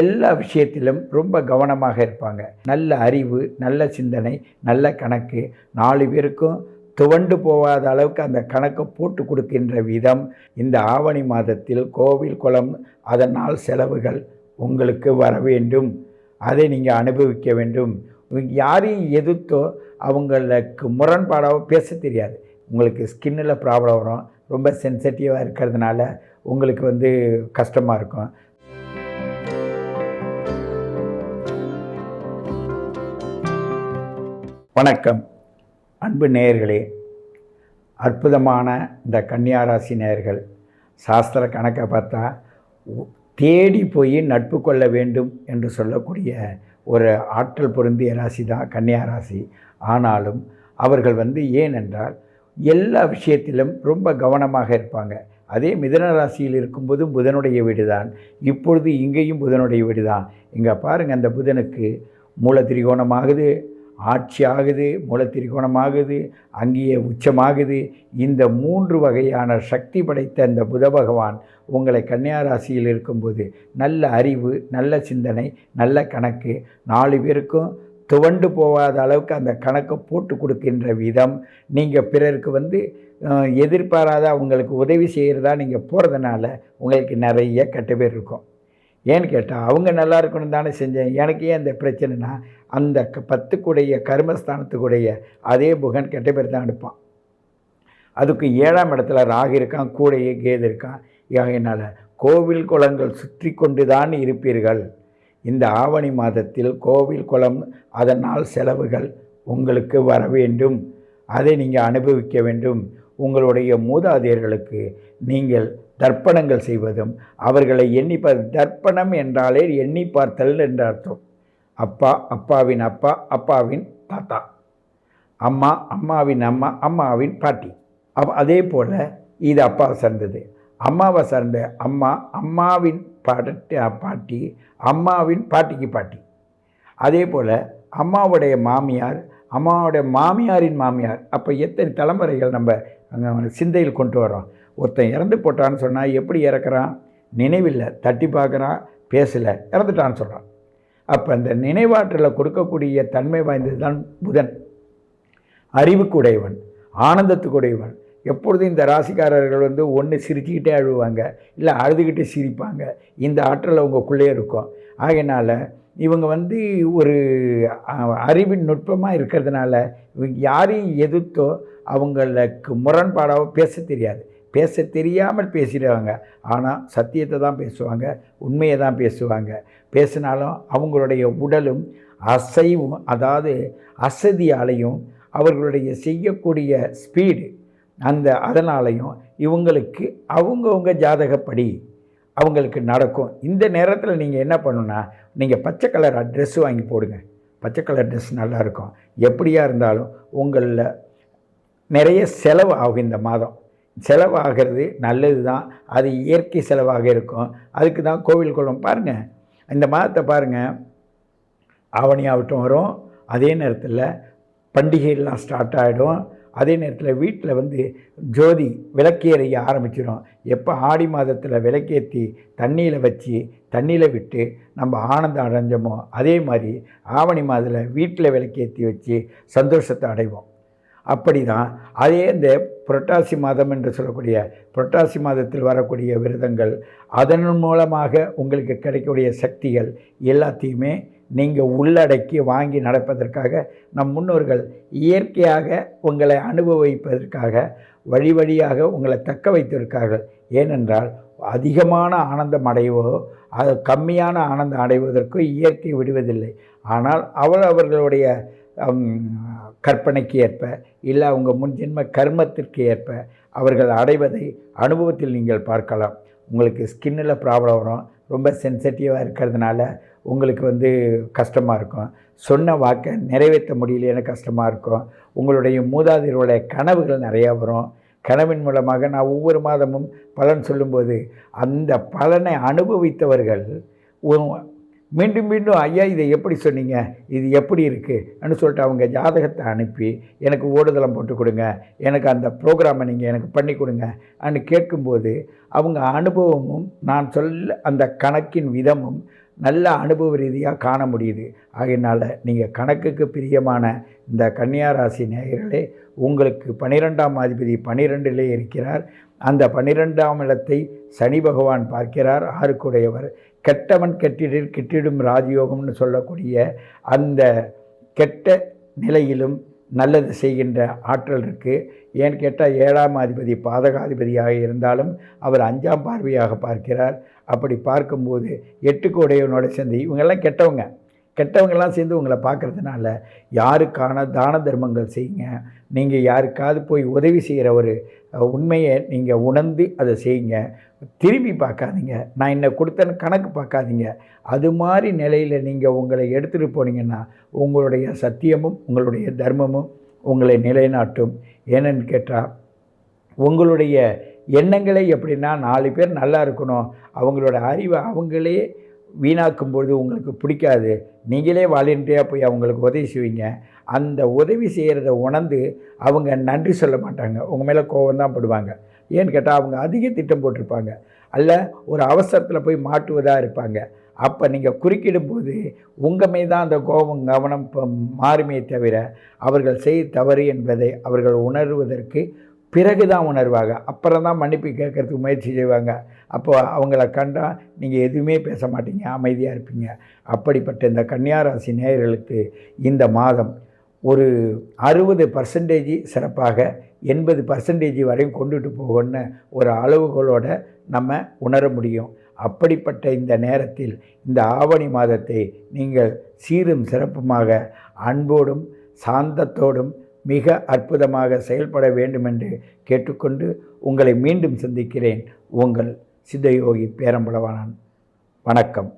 எல்லா விஷயத்திலும் ரொம்ப கவனமாக இருப்பாங்க. நல்ல அறிவு நல்ல சிந்தனை நல்ல கணக்கு. நாலு பேருக்கும் துவண்டு போகாத அளவுக்கு அந்த கணக்கை போட்டு கொடுக்கின்ற விதம் இந்த ஆவணி மாதத்தில் கோவில் குளம் அதனால் செலவுகள் உங்களுக்கு வர வேண்டும். அதை நீங்கள் அனுபவிக்க வேண்டும். யாரையும் எதிர்த்தோ அவங்களுக்கு முரண்பாடாக பேச தெரியாது. உங்களுக்கு ஸ்கின்னில் ப்ராப்ளம் வரும். ரொம்ப சென்சிட்டிவாக இருக்கிறதுனால உங்களுக்கு வந்து கஷ்டமாக இருக்கும். வணக்கம். அன்பு நேயர்களே அற்புதமான இந்த கன்னியாராசி நேயர்கள் சாஸ்திர கணக்கை பார்த்தா தேடி போய் நட்பு கொள்ள வேண்டும் என்று சொல்லக்கூடிய ஒரு ஆற்றல் பொருந்திய ராசி தான் கன்னியா ராசி ஆனாலும் அவர்கள் வந்து ஏனென்றால் எல்லா விஷயத்திலும் ரொம்ப கவனமாக இருப்பாங்க. அதே மிதன ராசியில் இருக்கும்போது புதனுடைய வீடு தான் இப்பொழுது இங்கேயும் புதனுடைய வீடு தான் இங்கே பாருங்கள் அந்த புதனுக்கு மூல திரிகோணமாகுது ஆட்சி ஆகுது மூல திரிகோணமாகுது அங்கேயே உச்சமாகுது. இந்த மூன்று வகையான சக்தி படைத்த இந்த புத பகவான் உங்களை கன்னியாராசியில் இருக்கும்போது நல்ல அறிவு நல்ல சிந்தனை நல்ல கணக்கு நாலு பேருக்கும் துவண்டு போகாத அளவுக்கு அந்த கணக்கை போட்டு கொடுக்கின்ற விதம். நீங்கள் பிறருக்கு வந்து எதிர்பாராத அவங்களுக்கு உதவி செய்கிறதா நீங்கள் போகிறதுனால உங்களுக்கு நிறைய கெட்ட பேர் இருக்கும். ஏன்னு கேட்டால் அவங்க நல்லா இருக்கணும் தானே செஞ்சேன். எனக்கு ஏன் இந்த பிரச்சனைனா அந்த க- பத்துக்குடைய கர்மஸ்தானத்துக்குடைய அதே புகன் கெட்ட பேர் தான் எடுப்பான். அதுக்கு ஏழாம் இடத்துல ராகு இருக்கான் கூடையே கேது இருக்கான். ஆகையினால் கோவில் குளங்கள் சுற்றி கொண்டு தான் இருப்பீர்கள். இந்த ஆவணி மாதத்தில் கோவில் குளம் அதனால் செலவுகள் உங்களுக்கு வர வேண்டும். அதை நீங்கள் அனுபவிக்க வேண்டும். உங்களுடைய மூதாதையர்களுக்கு நீங்கள் தர்ப்பணங்கள் செய்வதும் அவர்களை எண்ணி தர்ப்பணம் என்றாலே எண்ணி பார்த்தல் என்ற அர்த்தம். அப்பா அப்பாவின் அப்பா அப்பாவின் தாத்தா. அம்மா அம்மாவின் அம்மா அம்மாவின் பாட்டி. அப்ப அதே போல் இது அப்பாவை சார்ந்தது. அம்மாவை சார்ந்த அம்மா அம்மாவின் பாட்டி பாட்டி அம்மாவின் பாட்டிக்கு பாட்டி. அதே போல் அம்மாவுடைய மாமியார் அம்மாவுடைய மாமியாரின் மாமியார். அப்போ எத்தனை தலைமுறைகள் நம்ம அங்கே சிந்தையில் கொண்டு வரோம் ஒருத்தன் இறந்து போட்டான்னு சொன்னால் எப்படி இறக்குறான்? நினைவில்லை. தட்டி பார்க்குறான் பேசலை இறந்துட்டான்னு சொல்கிறான் அப்போ அந்த நினைவாற்றலை கொடுக்கக்கூடிய தன்மை வாய்ந்தது தான் புதன். அறிவுக்குடையவன் ஆனந்தத்துக்குடையவன். எப்பொழுதும் இந்த ராசிக்காரர்கள் வந்து ஒன்று சிரிச்சுக்கிட்டே அழுவாங்க இல்லை அழுதுகிட்டே சிரிப்பாங்க. இந்த ஆற்றல் அவங்களுக்குள்ளே இருக்கும். ஆகையினால் இவங்க வந்து ஒரு அறிவின் நுட்பமாக இருக்கிறதுனால இவங்க யாரையும் எதிர்த்தோ அவங்களுக்கு முரண்பாடாக பேச தெரியாது. பேச தெரியாமல் பேசிடுவாங்க. ஆனால் சத்தியத்தை தான் பேசுவாங்க உண்மையை தான் பேசுவாங்க. பேசினாலும் அவங்களுடைய உடலும் அசைவும் அதாவது அசதியாலையும் அவர்களுடைய செய்யக்கூடிய ஸ்பீடு அந்த அதனாலையும் இவங்களுக்கு அவங்கவுங்க ஜாதகப்படி அவங்களுக்கு நடக்கும். இந்த நேரத்தில் நீங்கள் என்ன பண்ணுன்னா நீங்கள் பச்சை கலர் ட்ரெஸ் வாங்கி போடுங்க. பச்சை கலர் ட்ரெஸ் நல்லாயிருக்கும் எப்படியா இருந்தாலும் உங்களில் நிறைய செலவு ஆகும் இந்த மாதம். செலவாகிறது நல்லது தான். அது இயற்கை செலவாக இருக்கும். அதுக்கு தான் கோவில் குளம் பாருங்கள் இந்த மாதத்தை பாருங்கள் ஆவணி ஆகட்டும் வரும். அதே நேரத்தில் பண்டிகைலாம் ஸ்டார்ட் ஆகிடும் அதே நேரத்தில் வீட்டில் வந்து ஜோதி விளக்கேறைய ஆரம்பிச்சிடும் எப்போ ஆடி மாதத்தில் விளக்கேற்றி தண்ணியில் வச்சு தண்ணியில் விட்டு நம்ம ஆனந்தம் அடைஞ்சோமோ அதே மாதிரி ஆவணி மாதத்தில் வீட்டில் விளக்கேற்றி வச்சு சந்தோஷத்தை அடைவோம். அப்படி தான் அதே இந்த புரட்டாசி மாதம் என்று சொல்லக்கூடிய புரட்டாசி மாதத்தில் வரக்கூடிய விரதங்கள் அதன் மூலமாக உங்களுக்கு கிடைக்கக்கூடிய சக்திகள் எல்லாத்தையுமே நீங்கள் உள்ளடக்கி வாங்கி நடப்பதற்காக நம் முன்னோர்கள் இயற்கையாக உங்களை அனுபவிப்பதற்காக வழி வழியாக உங்களை தக்க வைத்திருக்கார்கள் ஏனென்றால் அதிகமான ஆனந்தம் அடைவோ அது கம்மியான ஆனந்தம் அடைவதற்கோ இயற்கை விடுவதில்லை. ஆனால் அவர் அவர்களுடைய கற்பனைக்கு ஏற்ப இல்லை அவங்க முன்ஜென்ம கர்மத்திற்கு ஏற்ப அவர்கள் அடைவதை அனுபவத்தில் நீங்கள் பார்க்கலாம். உங்களுக்கு ஸ்கின்னில் ப்ராப்ளம் வரும். ரொம்ப சென்சிட்டிவாக இருக்கிறதுனால உங்களுக்கு வந்து கஷ்டமாக இருக்கும். சொன்ன வாக்கை நிறைவேற்ற முடியலையான கஷ்டமாக இருக்கும். உங்களுடைய மூதாதையர்களுடைய கனவுகள் நிறையா வரும். கனவின் மூலமாக நான் ஒவ்வொரு மாதமும் பலன் சொல்லும்போது அந்த பலனை அனுபவித்தவர்கள் மீண்டும் மீண்டும் ஐயா இதை எப்படி சொன்னீங்க? இது எப்படி இருக்குன்னு சொல்லிட்டு அவங்க ஜாதகத்தை அனுப்பி எனக்கு ஓடுதளம் போட்டு கொடுங்க. எனக்கு அந்த ப்ரோக்ராமை நீங்கள் எனக்கு பண்ணி கொடுங்க. அனு கேட்கும்போது அவங்க அனுபவமும் நான் சொல்ல அந்த கணக்கின் விதமும் நல்ல அனுபவ ரீதியாக காண முடியுது. ஆகையினால் நீங்கள் கணக்குக்கு பிரியமான இந்த கன்னியாராசி நேயர்களே உங்களுக்கு பன்னிரெண்டாம் அதிபதி பனிரெண்டிலே இருக்கிறார். அந்த பனிரெண்டாம் இடத்தை சனி பகவான் பார்க்கிறார். ஆறுக்குடையவர். கெட்டவன் கெட்டிடில் கெட்டிடும் ராஜயோகம்னு சொல்லக்கூடிய அந்த கெட்ட நிலையிலும் நல்லது செய்கின்ற ஆற்றல் இருக்குது ஏன்னு கேட்டால் ஏழாம் அதிபதி பாதகாதிபதியாக இருந்தாலும் அவர் அஞ்சாம் பார்வையாக பார்க்கிறார். அப்படி பார்க்கும்போது எட்டுக்கு உடையவனோட சேர்ந்து இவங்கெல்லாம் கெட்டவங்க. கெட்டவங்கெல்லாம் சேர்ந்து உங்களை பார்க்குறதுனால யாருக்கான தான தர்மங்கள் செய்யுங்க. நீங்கள் யாருக்காவது போய் உதவி செய்கிற ஒரு உண்மையை நீங்கள் உணர்ந்து அதை செய்யுங்க. திரும்பி பார்க்காதீங்க. நான் என்ன கொடுத்தேன்னு கணக்கு பார்க்காதீங்க. அது மாதிரி நிலையில் நீங்கள் உங்களை எடுத்துகிட்டு போனீங்கன்னா உங்களுடைய சத்தியமும் உங்களுடைய தர்மமும் உங்களை நிலைநாட்டும். ஏன்னு கேட்டால் உங்களுடைய எண்ணங்களே எப்படின்னா நாலு பேர் நல்லா இருக்கணும். அவங்களோட அறிவை அவங்களே வீணாக்கும் பொழுது உங்களுக்கு பிடிக்காது. நீங்களே வாலண்டியாக போய் அவங்களுக்கு உதவி செய்வீங்க. அந்த உதவி செய்கிறத உணர்ந்து அவங்க நன்றி சொல்ல மாட்டாங்க. உங்கள் மேலே கோபம் தான் படுவாங்க. ஏன்னு கேட்டால் அவங்க அதிக திட்டம் போட்டிருப்பாங்க. அல்ல ஒரு அவசரத்தில் போய் மாட்டுவதாக இருப்பாங்க. அப்போ நீங்கள் குறுக்கிடும்போது உங்கள் மீது தான் அந்த கோபம் கவனம் இப்போ மாறுமே தவிர அவர்கள் செய் தவறு என்பதை அவர்கள் உணர்வதற்கு பிறகு தான் உணர்வாங்க. அப்புறம் தான் மன்னிப்பு கேட்கறதுக்கு முயற்சி செய்வாங்க. அப்போது அவங்கள கண்டால் நீங்கள் எதுவுமே பேச மாட்டீங்க அமைதியாக இருப்பீங்க. அப்படிப்பட்ட இந்த கன்னியாராசி நேயர்களுக்கு இந்த மாதம் ஒரு அறுபது பர்சன்டேஜ் சிறப்பாக எண்பது பர்சன்டேஜ் வரையும் கொண்டுட்டு போகணும்னு ஒரு அளவுகளோட நம்ம உணர முடியும். அப்படிப்பட்ட இந்த நேரத்தில் இந்த ஆவணி மாதத்தை நீங்கள் சீரும் சிறப்புமாக அன்போடும் சாந்தத்தோடும் மிக அற்புதமாக செயல்பட வேண்டும் என்று கேட்டுக்கொண்டு உங்களை மீண்டும் சந்திக்கிறேன். உங்கள் சித்தயோகி பேரம்பளவானன் வணக்கம்.